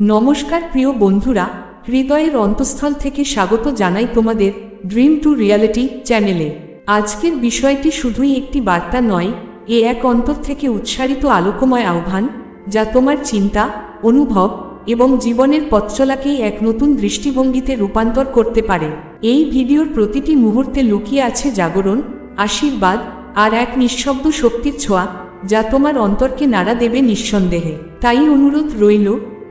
নমস্কার প্রিয় বন্ধুরা, হৃদয়ের অন্তঃস্থল থেকে স্বাগত জানাই তোমাদের ড্রিম টু রিয়ালিটি চ্যানেলে। আজকের বিষয়টি শুধুই একটি বার্তা নয়, এ এক অন্তর থেকে উৎসারিত আলোকময় আহ্বান, যা তোমার চিন্তা, অনুভব এবং জীবনের পথচলাকেই এক নতুন দৃষ্টিভঙ্গিতে রূপান্তর করতে পারে। এই ভিডিওর প্রতিটি মুহূর্তে লুকিয়ে আছে জাগরণ, আশীর্বাদ আর এক নিঃশব্দ শক্তির ছোঁয়া, যা তোমার অন্তরকে নাড়া দেবে নিঃসন্দেহে। তাই অনুরোধ রইল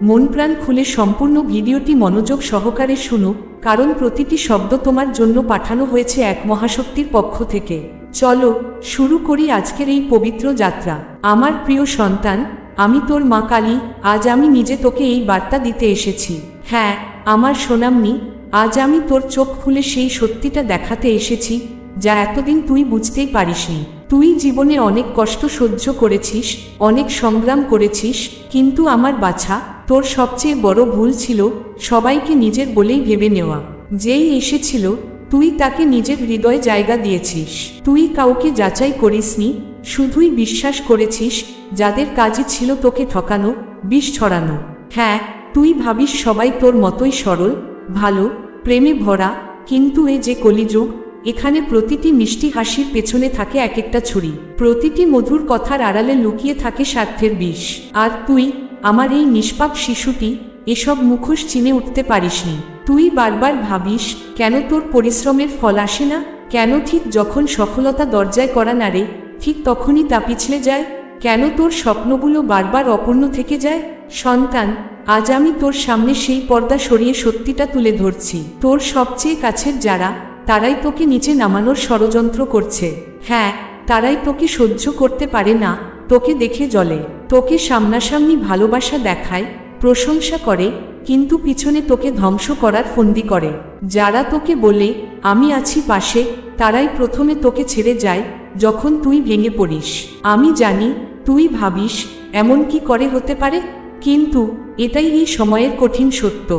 মন প্রাণ খুলে সম্পূর্ণ ভিডিওটি মনোযোগ সহকারে শুনো কারণ প্রতিটি শব্দ তোমার জন্য পাঠানো হয়েছে এক মহাশক্তির পক্ষ থেকে। চলো, শুরু করি আজকের এই পবিত্র যাত্রা। আমার প্রিয় সন্তান, আমি তোর মা কালী, আজ আমি নিজে তোকে এই বার্তা দিতে এসেছি। হ্যাঁ আমার সোনামনি আজ আমি তোর চোখ খুলে সেই সত্যিটা দেখাতে এসেছি, যা এতদিন তুই বুঝতেই পারিসনি। তুই জীবনে অনেক কষ্ট সহ্য করেছিস, অনেক সংগ্রাম করেছিস, কিন্তু আমার বাছা তোর সবচেয়ে বড় ভুল ছিল সবাইকে নিজের বলেই ভেবে নেওয়া। যেই এসেছিল, তুই তাকে নিজের হৃদয়ে জায়গা দিয়েছিস। তুই কাউকে যাচাই করিসনি, শুধুই বিশ্বাস করেছিস যাদের কাজই ছিল তোকে ঠকানো, বিষ ছড়ানো। হ্যাঁ তুই ভাবিস সবাই তোর মতোই সরল, ভালো, প্রেমে ভরা, কিন্তু এ যে কলিযুগ, এখানে প্রতিটি মিষ্টি হাসির পেছনে থাকে এক একটা ছুরি। প্রতিটি মধুর কথার আড়ালে লুকিয়ে থাকে স্বার্থের বিষ। আর তুই আমার এই নিষ্পাপ শিশুটি এসব মুখোশ চিনে উঠতে পারিসনি। তুই বারবার ভাবিস, কেন তোর পরিশ্রমের ফল আসে না? কেন ঠিক যখন সফলতা দরজায় করা নাড়ে ঠিক তখনই তা পিছলে যায়? কেন তোর স্বপ্নগুলো বারবার অপূর্ণ থেকে যায়? সন্তান, আজ আমি তোর সামনে সেই পর্দা সরিয়ে সত্যিটা তুলে ধরছি। তোর সবচেয়ে কাছের যারা, তারাই তোকে নিচে নামানোর ষড়যন্ত্র করছে। হ্যাঁ তারাই তোকে সহ্য করতে পারে না, তোকে দেখে জলে তোকে সামনাসামনি ভালোবাসা দেখায়, প্রশংসা করে, কিন্তু পিছনে তোকে ধ্বংস করার ফন্দি করে। যারা তোকে বলে, আমি আছি পাশে, তারাই প্রথমে তোকে ছেড়ে যায়, যখন তুই ভেঙে পড়িস। আমি জানি, তুই ভাবিস, এমন কি করে হতে পারে, কিন্তু এটাই এই সময়ের কঠিন সত্য।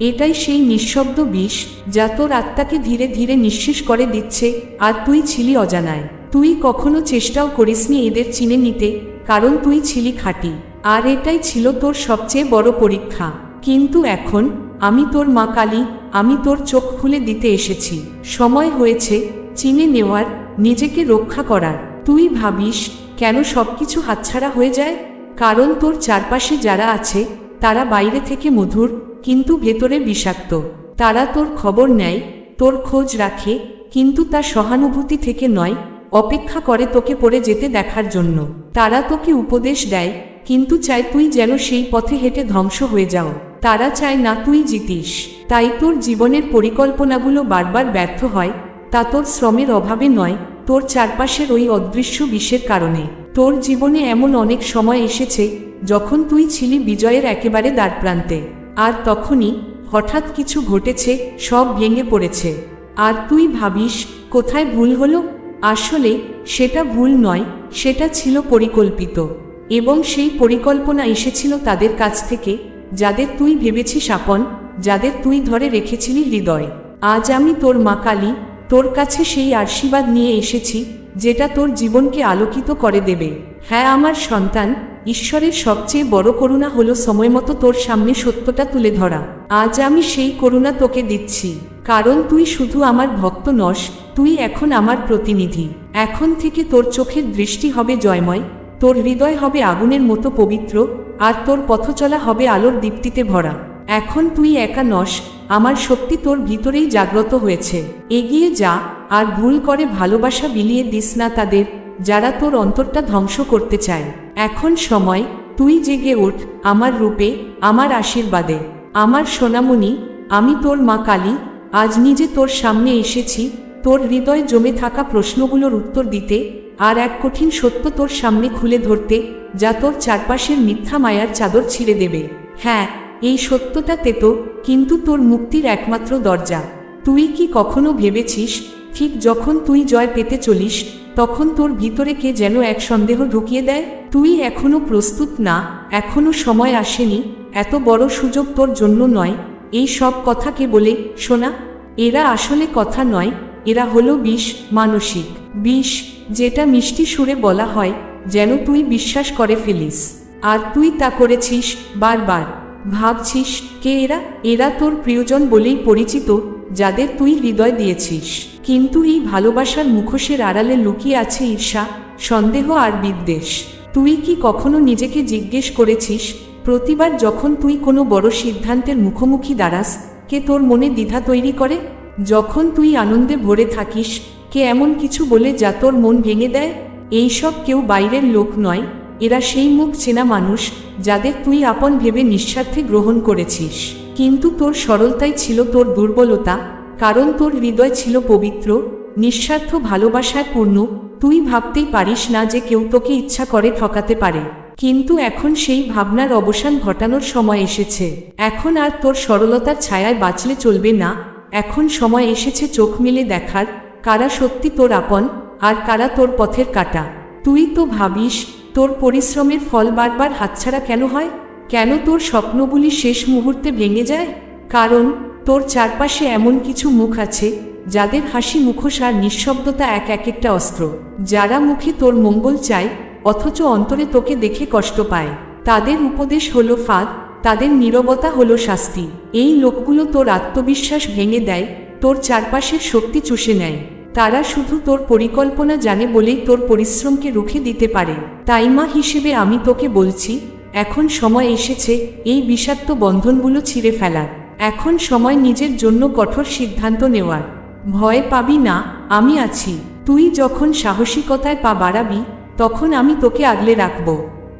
এটাই সেই নিঃশব্দ বিষ, যা তোর আত্মাকে ধীরে ধীরে নিঃশেষ করে দিচ্ছে, আর তুই ছিলি অজানায়। তুই কখনো চেষ্টাও করিসনি এদের চিনে নিতে কারণ তুই ছিলি খাঁটি, আর এটাই ছিল তোর সবচেয়ে বড় পরীক্ষা। কিন্তু এখন, আমি তোর মা কালী, আমি তোর চোখ খুলে দিতে এসেছি। সময় হয়েছে, চিনে নেওয়ার, নিজেকে রক্ষা করার। তুই ভাবিস, কেন সবকিছু হাতছাড়া হয়ে যায়? কারণ তোর চারপাশে যারা আছে, তারা বাইরে থেকে মধুর, কিন্তু ভেতরে বিষাক্ত। তারা তোর খবর নেয়, তোর খোঁজ রাখে, কিন্তু তার সহানুভূতি থেকে নয় অপেক্ষা করে তোকে পড়ে যেতে দেখার জন্য। তারা তোকে উপদেশ দেয়, কিন্তু চায় তুই যেন সেই পথে হেঁটে ধ্বংস হয়ে যাও। তারা চায়, না, তুই জিতিস। তাই তোর জীবনের পরিকল্পনাগুলো বারবার ব্যর্থ হয়, তা তোর শ্রমের অভাবে নয়, তোর চারপাশের ওই অদৃশ্য বিষের কারণে। তোর জীবনে এমন অনেক সময় এসেছে, যখন তুই ছিলি বিজয়ের একেবারে দ্বারপ্রান্তে। আর তখনই হঠাৎ কিছু ঘটেছে, সব ভেঙে পড়েছে। আর তুই ভাবিস, কোথায় ভুল হলো? আসলে সেটা ভুল নয়, সেটা ছিল পরিকল্পিত। এবং সেই পরিকল্পনা এসেছিল তাদের কাছ থেকে, যাদের তুই ভেবেছিস আপন, যাদের তুই ধরে রেখেছিলি হৃদয়। আজ আমি তোর মা কালী, তোর কাছে সেই আশীর্বাদ নিয়ে এসেছি, যেটা তোর জীবনকে আলোকিত করে দেবে। হ্যাঁ আমার সন্তান, ঈশ্বরের সবচেয়ে বড় করুণা হলো সময়মতো তোর সামনে সত্যটা তুলে ধরা। আজ আমি সেই করুণা তোকে দিচ্ছি। কারণ তুই শুধু আমার ভক্ত নস, তুই এখন আমার প্রতিনিধি। এখন থেকে তোর চোখের দৃষ্টি হবে জয়ময়, তোর হৃদয় হবে আগুনের মতো পবিত্র, আর তোর পথচলা হবে আলোর দীপ্তিতে ভরা। এখন তুই একা নস, আমার শক্তি তোর ভিতরেই জাগ্রত হয়েছে। এগিয়ে যা, আর ভুল করে ভালোবাসা বিলিয়ে দিস না তাদের, যারা তোর অন্তরটা ধ্বংস করতে চায়। এখন সময়, তুই জেগে ওঠ আমার রূপে, আমার আশীর্বাদে। আমার সোনামণি, আমি তোর মা কালী আজ নিজে তোর সামনে এসেছি, তোর হৃদয়ে জমে থাকা প্রশ্নগুলোর উত্তর দিতে আর এক কঠিন সত্য তোর সামনে খুলে ধরতে, যা তোর চারপাশের মিথ্যা মায়ার চাদর ছিঁড়ে দেবে। হ্যাঁ এই সত্যটা তেতো কিন্তু তোর মুক্তির একমাত্র দরজা। তুই কি কখনো ভেবেছিস, ঠিক যখন তুই জয় পেতে চলিস, তখন তোর ভিতরে কে যেন এক সন্দেহ ঢুকিয়ে দেয়? তুই এখনও প্রস্তুত না, এখনও সময় আসেনি, এত বড় সুযোগ তোর জন্য নয় এই সব কথাকে বলে, শোনা, এরা আসলে কথা নয়, এরা হলো বিষ, মানসিক। বিষ, যেটা মিষ্টি সুরে বলা হয়, যেন তুই বিশ্বাস করে ফেলিস। আর তুই তা করেছিস বারবার। ভাবছিস, কে এরা? এরা তোর প্রিয়জন বলেই পরিচিত, যাদের তুই হৃদয় দিয়েছিস। কিন্তু এই ভালোবাসার মুখোশের আড়ালে লুকিয়ে আছে ঈর্ষা, সন্দেহ আর বিদ্বেষ। তুই কি কখনো নিজেকে জিজ্ঞেস করেছিস প্রতিবার যখন তুই কোনো বড় সিদ্ধান্তের মুখোমুখি দাঁড়াস, কে তোর মনে দ্বিধা তৈরি করে? যখন তুই আনন্দে ভরে থাকিস, কে এমন কিছু বলে যা তোর মন ভেঙে দেয়? এইসব কেউ বাইরের লোক নয়, এরা সেই মুখ চেনা মানুষ যাদের তুই আপন ভেবে নিঃস্বার্থে গ্রহণ করেছিস। কিন্তু তোর সরলতাই ছিল তোর দুর্বলতা, কারণ তোর হৃদয় ছিল পবিত্র, নিঃস্বার্থ ভালোবাসায় পূর্ণ। তুই ভাবতেই পারিস না যে কেউ তোকে ইচ্ছা করে ঠকাতে পারে। কিন্তু এখন সেই ভাবনার অবসান ঘটানোর সময় এসেছে। এখন আর তোর সরলতার ছায়ায় বাঁচলে চলবে না। এখন সময় এসেছে চোখ মিলে দেখার, কারা সত্যি তোর আপন, আর কারা তোর পথের কাটা। তুই তো ভাবিস, তোর পরিশ্রমের ফল বারবার হাতছাড়া কেন হয়? কেন তোর স্বপ্নগুলি শেষ মুহূর্তে ভেঙে যায়? কারণ, তোর চারপাশে এমন কিছু মুখ আছে, যাদের হাসি মুখোশ আর নিঃশব্দতা এক এক একটা অস্ত্র। যারা মুখে তোর মঙ্গল চায় অথচ অন্তরে তোকে দেখে কষ্ট পায়। তাদের উপদেশ হলো ফাঁদ, তাদের নীরবতা হলো শাস্তি। এই লোকগুলো তোর আত্মবিশ্বাস ভেঙে দেয়, তোর চারপাশের শক্তি চুষে নেয়। তারা শুধু তোর পরিকল্পনা জানে বলেই তোর পরিশ্রমকে রুখে দিতে পারে। তাই মা হিসেবে আমি তোকে বলছি, এখন সময় এসেছে, এই বিষাক্ত বন্ধনগুলো ছিঁড়ে ফেলার। এখন সময় নিজের জন্য কঠোর সিদ্ধান্ত নেওয়ার। ভয় পাবি না, আমি আছি। তুই যখন সাহসিকতায় পা বাড়াবি তখন আমি তোকে আগলে রাখব।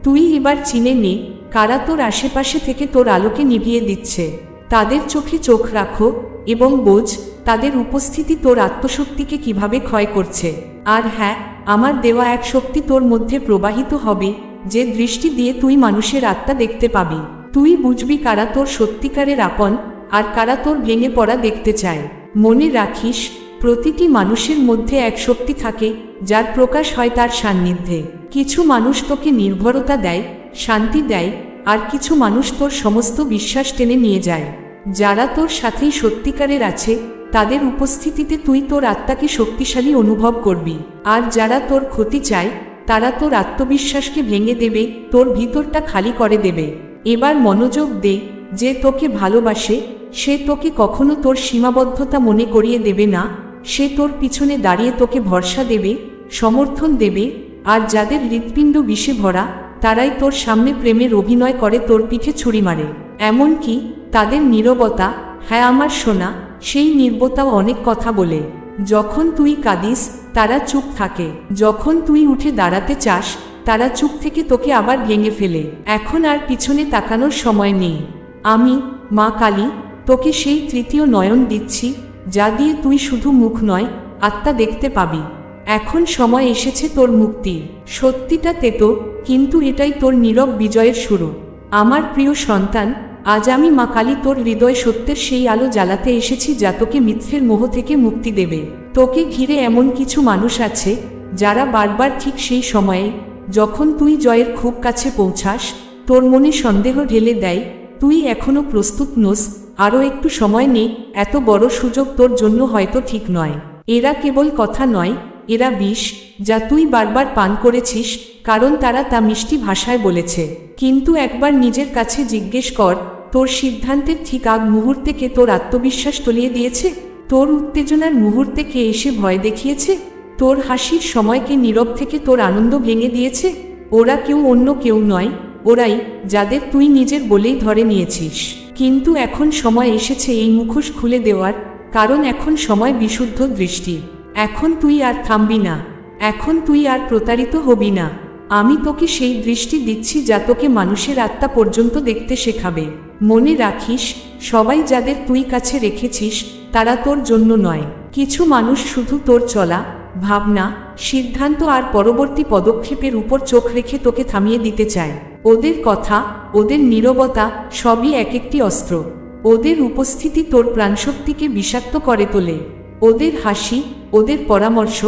তুই এবার চিনে নে, কারা তোর আশেপাশে থেকে তোর আলোকে নিভিয়ে দিচ্ছে। তাদের চোখে চোখ রাখো এবং বোঝ, তাদের উপস্থিতি তোর আত্মশক্তিকে কীভাবে ক্ষয় করছে। আর হ্যাঁ আমার দেওয়া এক শক্তি তোর মধ্যে প্রবাহিত হবে, যে দৃষ্টি দিয়ে তুই মানুষের আত্মা দেখতে পাবি। তুই বুঝবি কারা তোর সত্যিকারের আপন, আর কারা তোর ভেঙে পড়া দেখতে চায়। মনে রাখিস প্রতিটি মানুষের মধ্যে এক শক্তি থাকে, যার প্রকাশ হয় তার সান্নিধ্যে। কিছু মানুষ তোকে নির্ভরতা দেয়, শান্তি দেয়, আর কিছু মানুষ তোর সমস্ত বিশ্বাস টেনে নিয়ে যায়। যারা তোর সাথেই সত্যিকারের আছে, তাদের উপস্থিতিতে তুই তোর আত্মাকে শক্তিশালী অনুভব করবি। আর যারা তোর ক্ষতি চায়, তারা তোর আত্মবিশ্বাসকে ভেঙে দেবে, তোর ভিতরটা খালি করে দেবে। এবার মনোযোগ দে যে তোকে ভালোবাসে, সে তোকে কখনো তোর সীমাবদ্ধতা মনে করিয়ে দেবে না সে তোর পিছনে দাঁড়িয়ে তোকে ভরসা দেবে, সমর্থন দেবে, আর যাদের হৃৎপিণ্ড বিষে ভরা, তারাই তোর সামনে প্রেমের অভিনয় করে তোর পিঠে ছুরি মারে। এমনকি তাদের নীরবতা হ্যাঁ আমার শোনা সেই নির্বতাও অনেক কথা বলে। যখন তুই কাঁদিস, তারা চুপ থাকে। যখন তুই উঠে দাঁড়াতে চাস, তারা চুপ থেকে তোকে আবার ভেঙে ফেলে। এখন আর পিছনে তাকানোর সময় নেই। আমি, মা কালী, তোকে সেই তৃতীয় নয়ন দিচ্ছি যা দিয়ে তুই শুধু মুখ নয়, আত্মা দেখতে পাবি। এখন সময় এসেছে তোর মুক্তির। সত্যিটা তেতো কিন্তু এটাই তোর নীরব বিজয়ের শুরু। আমার প্রিয় সন্তান, আজ আমি মা কালী তোর হৃদয় সত্যের সেই আলো জ্বালাতে এসেছি যা তোকে মিথ্যের মোহ থেকে মুক্তি দেবে। তোকে ঘিরে এমন কিছু মানুষ আছে, যারা বারবার ঠিক সেই সময়ে, যখন তুই জয়ের খুব কাছে পৌঁছাস, তোর মনে সন্দেহ ঢেলে দেয়, তুই এখনও প্রস্তুত নোস আরও একটু সময় নে, এত বড় সুযোগ তোর জন্য হয়তো ঠিক নয়। এরা কেবল কথা নয়, এরা বিষ, যা তুই বারবার পান করেছিস, কারণ তারা তা মিষ্টি ভাষায় বলেছে। কিন্তু একবার নিজের কাছে জিজ্ঞেস কর, তোর সিদ্ধান্তের ঠিক আগ মুহূর্তে কে তোর আত্মবিশ্বাস তলিয়ে দিয়েছে? তোর উত্তেজনার মুহূর্তে কে এসে ভয় দেখিয়েছে? তোর হাসির সময়কে নীরব থেকে তোর আনন্দ ভেঙে দিয়েছে? ওরা কেউ অন্য কেউ নয়, ওরাই যাদের তুই নিজের বলেই ধরে নিয়েছিস। কিন্তু এখন সময় এসেছে এই মুখোশ খুলে দেওয়ার, কারণ এখন সময় বিশুদ্ধ দৃষ্টি। এখন তুই আর থামবি না। এখন তুই আর প্রতারিত হবি না। আমি তোকে সেই দৃষ্টি দিচ্ছি যা তোকে মানুষের আত্মা পর্যন্ত দেখতে শেখাবে। মনে রাখিস, সবাই যাদের তুই কাছে রেখেছিস, তারা তোর জন্য নয়। কিছু মানুষ শুধু তোর চলা, ভাবনা, সিদ্ধান্ত আর পরবর্তী পদক্ষেপের উপর চোখ রেখে তোকে থামিয়ে দিতে চায়। ওদের কথা, ওদের নীরবতা সবই এক একটি অস্ত্র। ওদের উপস্থিতি তোর প্রাণশক্তিকে বিষাক্ত করে তোলে। ওদের হাসি, ওদের পরামর্শ,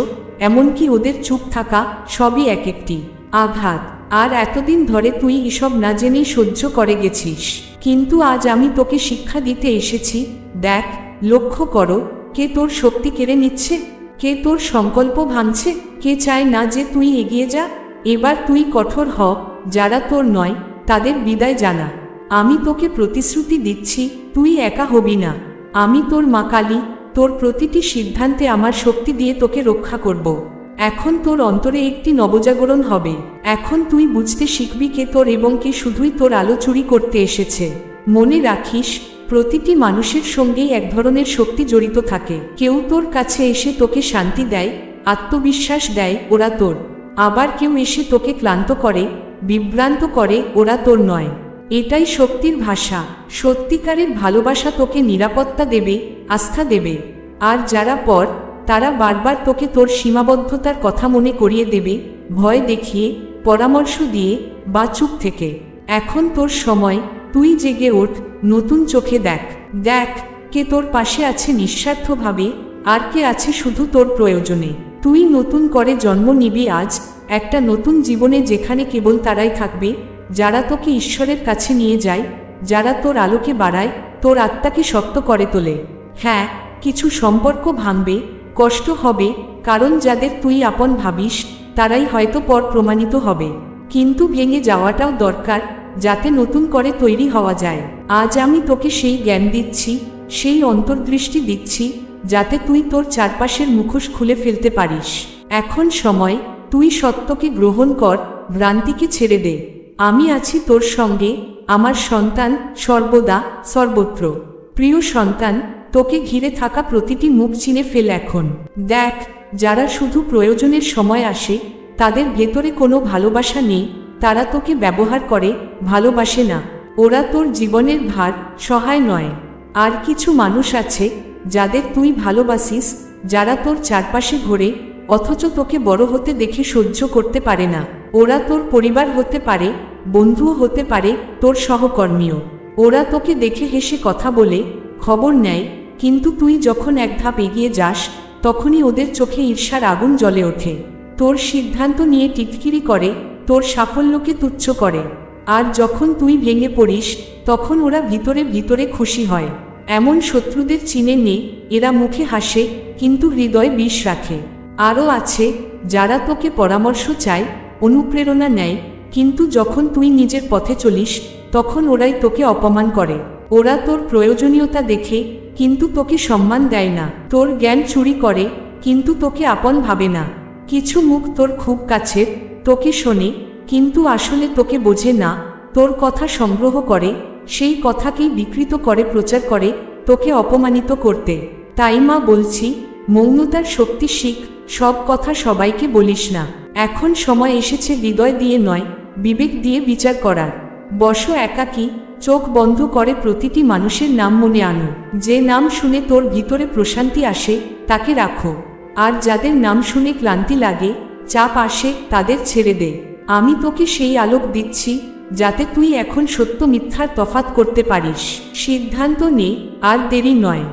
এমনকি ওদের চুপ থাকা সবই এক একটি আঘাত, আর এতদিন ধরে তুই এসব না জেনেই সহ্য করে গেছিস। কিন্তু আজ আমি তোকে শিক্ষা দিতে এসেছি। দেখ, লক্ষ্য করো, কে তোর শক্তি কেড়ে নিচ্ছে? কে তোর সংকল্প ভাঙছে? কে চায় না যে তুই এগিয়ে যা? এবার তুই কঠোর হ, যারা তোর নয়, তাদের বিদায় জানা। আমি তোকে প্রতিশ্রুতি দিচ্ছি, তুই একা হবি না। আমি তোর মা কালী, তোর প্রতিটি সিদ্ধান্তে আমার শক্তি দিয়ে তোকে রক্ষা করব। এখন তোর অন্তরে একটি নবজাগরণ হবে। এখন তুই বুঝতে শিখবি কে তোর এবং কে শুধুই তোর আলো চুরি করতে এসেছে। মনে রাখিস, প্রতিটি মানুষের সঙ্গেই এক ধরনের শক্তি জড়িত থাকে। কেউ তোর কাছে এসে তোকে শান্তি দেয়, আত্মবিশ্বাস দেয়, ওরা তোর আবার কেউ এসে তোকে ক্লান্ত করে, বিভ্রান্ত করে, ওরা তোর নয়। এটাই শক্তির ভাষা। সত্যিকারের ভালোবাসা তোকে নিরাপত্তা দেবে, আস্থা দেবে। আর যারা পর, তারা বারবার তোকে তোর সীমাবদ্ধতার কথা মনে করিয়ে দেবে, ভয় দেখিয়ে, পরামর্শ দিয়ে, বা চুপ থেকে। এখন তোর সময়, তুই জেগে ওঠ, নতুন চোখে দেখ। দেখ, কে তোর পাশে আছে নিঃস্বার্থভাবে, আর কে আছে শুধু তোর প্রয়োজনে। তুই নতুন করে জন্ম নিবি আজ, একটা নতুন জীবনে যেখানে কেবল তারাই থাকবে, যারা তোকে ঈশ্বরের কাছে নিয়ে যায়, যারা তোর আলোকে বাড়ায়, তোর আত্মাকে শক্ত করে তোলে। হ্যাঁ কিছু সম্পর্ক ভাঙবে, কষ্ট হবে, কারণ যাদের তুই আপন ভাবিস, তারাই হয়তো পর প্রমাণিত হবে। কিন্তু ভেঙে যাওয়াটাও দরকার, যাতে নতুন করে তৈরি হওয়া যায়। আজ আমি তোকে সেই জ্ঞান দিচ্ছি, সেই অন্তর্দৃষ্টি দিচ্ছি যাতে তুই তোর চারপাশের মুখোশ খুলে ফেলতে পারিস। এখন সময়, তুই সত্যকে গ্রহণ কর, ভ্রান্তিকে ছেড়ে দে। আমি আছি তোর সঙ্গে, আমার সন্তান সর্বদা, সর্বত্র। প্রিয় সন্তান, তোকে ঘিরে থাকা প্রতিটি মুখ চিনে ফেল এখন। দেখ, যারা শুধু প্রয়োজনের সময় আসে, তাদের ভেতরে কোনো ভালোবাসা নেই, তারা তোকে ব্যবহার করে, ভালোবাসে না। ওরা তোর জীবনের ভার, সহায় নয়। আর কিছু মানুষ আছে যাদের তুই ভালোবাসিস, যারা তোর চারপাশে ঘোরে, অথচ তোকে বড় হতে দেখে সহ্য করতে পারে না। ওরা তোর পরিবার হতে পারে, বন্ধুও হতে পারে, তোর সহকর্মীও। ওরা তোকে দেখে হেসে কথা বলে, খবর নেয়, কিন্তু তুই যখন এক ধাপ এগিয়ে যাস, তখনই ওদের চোখে ঈর্ষার আগুন জ্বলে ওঠে। তোর সিদ্ধান্ত নিয়ে টিটকিরি করে, তোর সাফল্যকে তুচ্ছ করে। আর যখন তুই ভেঙে পড়িস, তখন ওরা ভিতরে ভিতরে খুশি হয়। এমন শত্রুদের চিনে নে, এরা মুখে হাসে, কিন্তু হৃদয় বিষ রাখে। আরও আছে, যারা তোকে পরামর্শ চায়, অনুপ্রেরণা নেয়, কিন্তু যখন তুই নিজের পথে চলিস, তখন ওরাই তোকে অপমান করে। ওরা তোর প্রয়োজনীয়তা দেখে, কিন্তু তোকে সম্মান দেয় না। তোর জ্ঞান চুরি করে, কিন্তু তোকে আপন ভাবে না। কিছু মুখ তোর খুব কাছের, তোকে শোনে, কিন্তু আসলে তোকে বোঝে না। তোর কথা সংগ্রহ করে সেই কথাকেই বিকৃত করে প্রচার করে, তোকে অপমানিত করতে। তাই মা বলছি মৌনতার শক্তি শিখ, সব কথা সবাইকে বলিস না। এখন সময় এসেছে হৃদয় দিয়ে নয়, বিবেক দিয়ে বিচার করার। বস একাকী, চোখ বন্ধ করে প্রতিটি মানুষের নাম মনে আনো। যে নাম শুনে তোর ভিতরে প্রশান্তি আসে, তাকে রাখো। আর যাদের নাম শুনে ক্লান্তি লাগে, চাপ আসে, তাদের ছেড়ে দে। আমি তোকে সেই আলোক দিচ্ছি যাতে তুই এখন সত্য মিথ্যার তফাত করতে পারিস। সিদ্ধান্ত নে, আর দেরি নয়।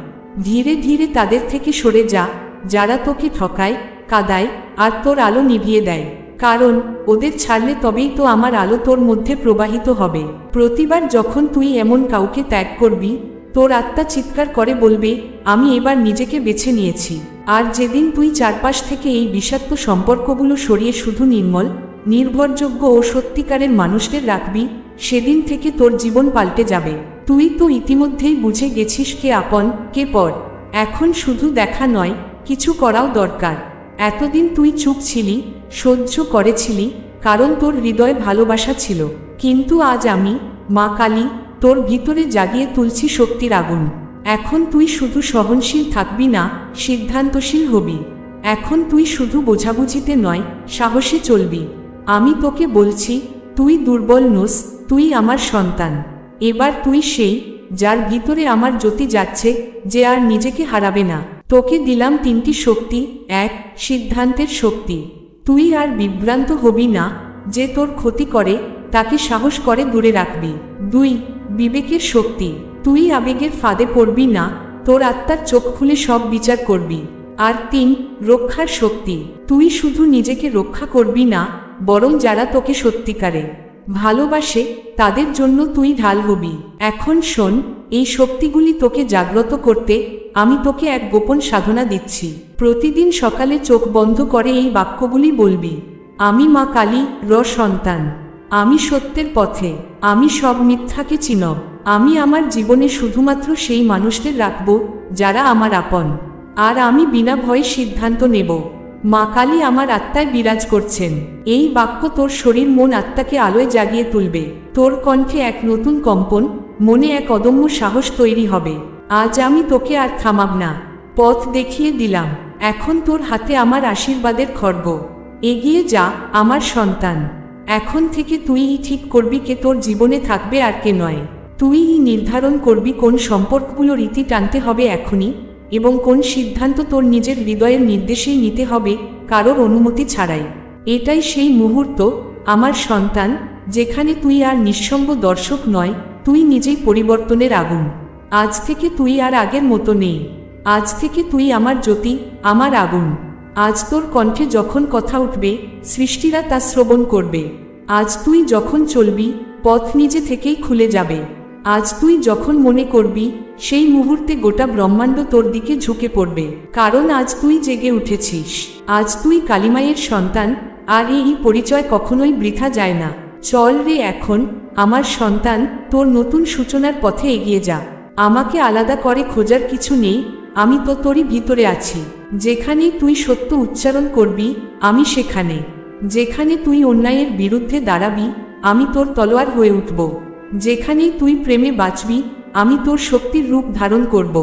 ধীরে ধীরে তাদের থেকে সরে যা, যারা তোকে ঠকায়, কাদায়, আর তোর আলো নিভিয়ে দেয়। কারণ, ওদের ছাড়লে তবেই তো আমার আলো তোর মধ্যে প্রবাহিত হবে। প্রতিবার যখন তুই এমন কাউকে ত্যাগ করবি, তোর আত্মা চিৎকার করে বলবে, আমি এবার নিজেকে বেছে নিয়েছি। আর যেদিন তুই চারপাশ থেকে এই বিষাক্ত সম্পর্কগুলো সরিয়ে শুধু নির্মল নির্ভরযোগ্য ও সত্যিকারের মানুষদের রাখবি, সেদিন থেকে তোর জীবন পাল্টে যাবে। তুই তো ইতিমধ্যেই বুঝে গেছিস কে আপন, কে পর। এখন শুধু দেখা নয়, কিছু করাও দরকার। এতদিন তুই চুপ ছিলি, সহ্য করেছিলি, কারণ তোর হৃদয় ভালোবাসা ছিল। কিন্তু আজ আমি, মা কালী, তোর ভিতরে জাগিয়ে তুলছি শক্তির আগুন। এখন তুই শুধু সহনশীল থাকবি না, সিদ্ধান্তশীল হবি। এখন তুই শুধু বোঝাবুঝিতে নয়, সাহসে চলবি। আমি তোকে বলছি, তুই দুর্বল নোস, তুই আমার সন্তান। এবার তুই সেই, যার ভিতরে আমার জ্যোতি যাচ্ছে, যে আর নিজেকে হারাবে না। তোকে দিলাম তিনটি শক্তি, এক, সিদ্ধান্তের শক্তি। তুই আর বিভ্রান্ত হবি না, যে তোর ক্ষতি করে, তাকে সাহস করে দূরে রাখবি। দুই, বিবেকের শক্তি। তুই আবেগের ফাঁদে পড়বি না, তোর আত্মার চোখ খুলে সব বিচার করবি। আর তিন, রক্ষার শক্তি। তুই শুধু নিজেকে রক্ষা করবি না বরং যারা তোকে সত্যিকারে ভালোবাসে, তাদের জন্য তুই ঢাল হবি। এখন শোন, এই শক্তিগুলি তোকে জাগ্রত করতে আমি তোকে এক গোপন সাধনা দিচ্ছি। প্রতিদিন সকালে চোখ বন্ধ করে এই বাক্যগুলি বলবি, আমি মা কালী, র সন্তান। আমি সত্যের পথে। আমি সব মিথ্যাকে চিনব। আমি আমার জীবনে শুধুমাত্র সেই মানুষদের রাখব যারা আমার আপন। আর আমি বিনা ভয়ে সিদ্ধান্ত নেব। মা কালী আমার আত্মায় বিরাজ করছেন। এই বাক্য তোর শরীর মন আত্মাকে আলোয় জাগিয়ে তুলবে। তোর কণ্ঠে এক নতুন কম্পন, মনে এক অদম্য সাহস তৈরি হবে। আজ আমি তোকে আর থামাব না। পথ দেখিয়ে দিলাম। এখন তোর হাতে আমার আশীর্বাদের খর্গ। এগিয়ে যা, আমার সন্তান। এখন থেকে তুইই ঠিক করবি কে তোর জীবনে থাকবে আর কে নয়। তুইই নির্ধারণ করবি কোন সম্পর্কগুলো রীতি টানতে হবে এখনই। এবং কোন সিদ্ধান্ত তোর নিজের হৃদয়ের নির্দেশেই নিতে হবে কারোর অনুমতি ছাড়াই। এটাই সেই মুহূর্ত, আমার সন্তান, যেখানে তুই আর নিঃসঙ্গ দর্শক নয়, তুই নিজেই পরিবর্তনের আগুন। আজ থেকে তুই আর আগের মতো নেই। আজ থেকে তুই আমার জ্যোতি, আমার আগুন। আজ তোর কণ্ঠে যখন কথা উঠবে, সৃষ্টিরা তা শ্রবণ করবে। আজ তুই যখন চলবি, পথ নিজে থেকেই খুলে যাবে। আজ তুই যখন মনে করবি, সেই মুহূর্তে গোটা ব্রহ্মাণ্ড তোর দিকে ঝুঁকে পড়বে, কারণ আজ তুই জেগে উঠেছিস। আজ তুই কালিমায়ের সন্তান, আর এই পরিচয় কখনোই বৃথা যায় না। চল রে এখন, আমার সন্তান, তোর নতুন সূচনার পথে এগিয়ে যা। আমাকে আলাদা করে খোঁজার কিছু নেই, আমি তো তোরই ভিতরে আছি। যেখানে তুই সত্য উচ্চারণ করবি, আমি সেখানে। যেখানে তুই অন্যায়ের বিরুদ্ধে দাঁড়াবি, আমি তোর তলোয়ার হয়ে উঠব। যেখানেই তুই প্রেমে বাঁচবি, আমি তোর শক্তির রূপ ধারণ করব।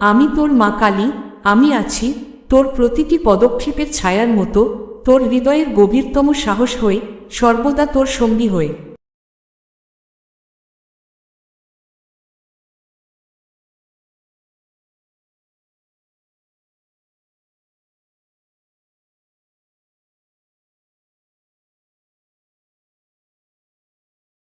আমি তোর মা কালী, আমি আছি তোর প্রতিটি পদক্ষেপের ছায়ার মতো, তোর হৃদয়ের গভীরতম সাহস হয়ে সর্বদা তোর সঙ্গী হয়ে।